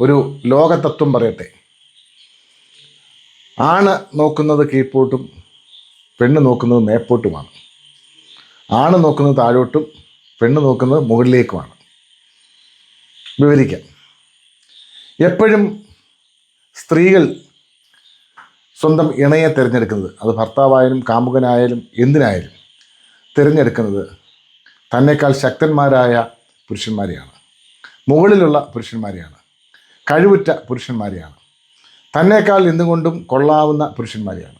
ഒരു ലോകതത്വം പറയട്ടെ. ആണ് നോക്കുന്നത് കീഴ്പോട്ടും പെണ്ണ് നോക്കുന്നത് മേപ്പോട്ടുമാണ്. ആണ് നോക്കുന്നത് താഴോട്ടും പെണ്ണ് നോക്കുന്നത് മുകളിലേക്കുമാണ്. വിവരിക്കാം. എപ്പോഴും സ്ത്രീകൾ സ്വന്തം ഇണയെ തിരഞ്ഞെടുക്കുന്നത് അത് ഭർത്താവായാലും കാമുകനായാലും എന്തിനായാലും തിരഞ്ഞെടുക്കുന്നത് തന്നെക്കാൾ ശക്തന്മാരായ പുരുഷന്മാരെയാണ്. മുകളിലുള്ള പുരുഷന്മാരെയാണ്. കഴിവുറ്റ പുരുഷന്മാരെയാണ്. തന്നേക്കാൾ എന്തുകൊണ്ടും കൊള്ളാവുന്ന പുരുഷന്മാരെയാണ്.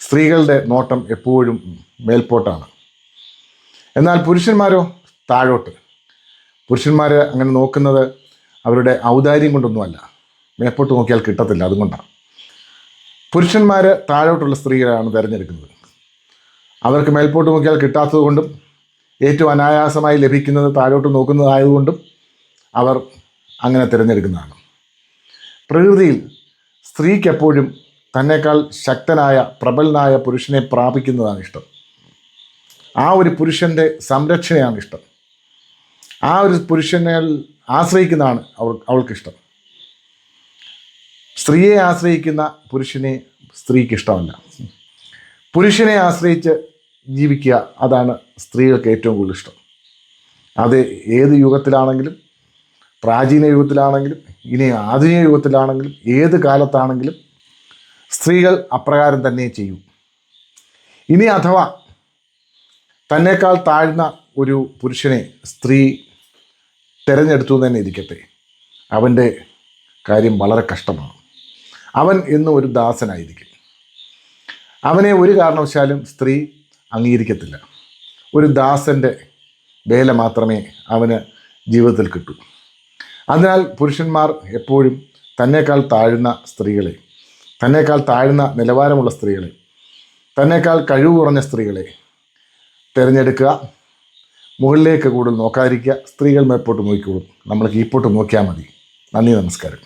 സ്ത്രീകളുടെ നോട്ടം എപ്പോഴും മേൽപോട്ടാണ്. എന്നാൽ പുരുഷന്മാരോ? താഴോട്ട്. പുരുഷന്മാർ അങ്ങനെ നോക്കുന്നത് അവരുടെ ഔദാര്യം കൊണ്ടൊന്നുമല്ല. മേപ്പോട്ട് നോക്കിയാൽ കിട്ടത്തില്ല അതുകൊണ്ടാണ്. പുരുഷന്മാർ താഴോട്ടുള്ള സ്ത്രീകളാണ് തിരഞ്ഞെടുക്കുന്നത്. അവർക്ക് മേൽപോട്ട് നോക്കിയാൽ കിട്ടാത്തത് കൊണ്ടും ഏറ്റവും അനായാസമായി ലഭിക്കുന്നത് താഴോട്ട് നോക്കുന്നതായതുകൊണ്ടും അവർ അങ്ങനെ തിരഞ്ഞെടുക്കുന്നതാണ്. പ്രകൃതിയിൽ സ്ത്രീക്ക് എപ്പോഴും തന്നെക്കാൾ ശക്തനായ പ്രബലനായ പുരുഷനെ പ്രാപിക്കുന്നതാണ് ഇഷ്ടം. ആ ഒരു പുരുഷന്റെ സംരക്ഷണയാണ് ഇഷ്ടം. ആ ഒരു പുരുഷനെ ആശ്രയിക്കുന്നതാണ് അവൾ അവൾക്കിഷ്ടം. സ്ത്രീയെ ആശ്രയിക്കുന്ന പുരുഷനെ സ്ത്രീക്ക് ഇഷ്ടമല്ല പുരുഷനെ ആശ്രയിച്ച് ജീവിക്കുക അതാണ് സ്ത്രീകൾക്ക് ഏറ്റവും കൂടുതൽ ഇഷ്ടം. അത് ഏത് യുഗത്തിലാണെങ്കിലും പ്രാചീന യുഗത്തിലാണെങ്കിലും ഇനി ആധുനിക യുഗത്തിലാണെങ്കിലും ഏത് കാലത്താണെങ്കിലും സ്ത്രീകൾ അപ്രകാരം തന്നെ ചെയ്യും. ഇനി അഥവാ തന്നെക്കാൾ താഴ്ന്ന ഒരു പുരുഷനെ സ്ത്രീ തിരഞ്ഞെടുത്തു തന്നെ ഇരിക്കട്ടെ. അവന്റെ കാര്യം വളരെ കഷ്ടമാണ്. അവൻ എന്നും ഒരു ദാസനായിരിക്കും. അവനെ ഒരു കാരണവശാലും സ്ത്രീ അംഗീകരിക്കത്തില്ല. ഒരു ദാസന്റെ വേല മാത്രമേ അവന് ജീവിതത്തിൽ കിട്ടൂ. അതിനാൽ പുരുഷന്മാർ എപ്പോഴും തന്നേക്കാൾ താഴ്ന്ന സ്ത്രീകളെ തന്നേക്കാൾ താഴ്ന്ന നിലവാരമുള്ള സ്ത്രീകളെ തന്നേക്കാൾ കഴിവ് കുറഞ്ഞ സ്ത്രീകളെ തിരഞ്ഞെടുക്കുക. മുകളിലേക്ക് കൂടുതൽ നോക്കാതിരിക്കുക. സ്ത്രീകൾ മേപ്പോട്ട് നോക്കിക്കോളും. നമ്മൾ കീപ്പോട്ട് നോക്കിയാൽ മതി. നന്ദി നമസ്കാരം.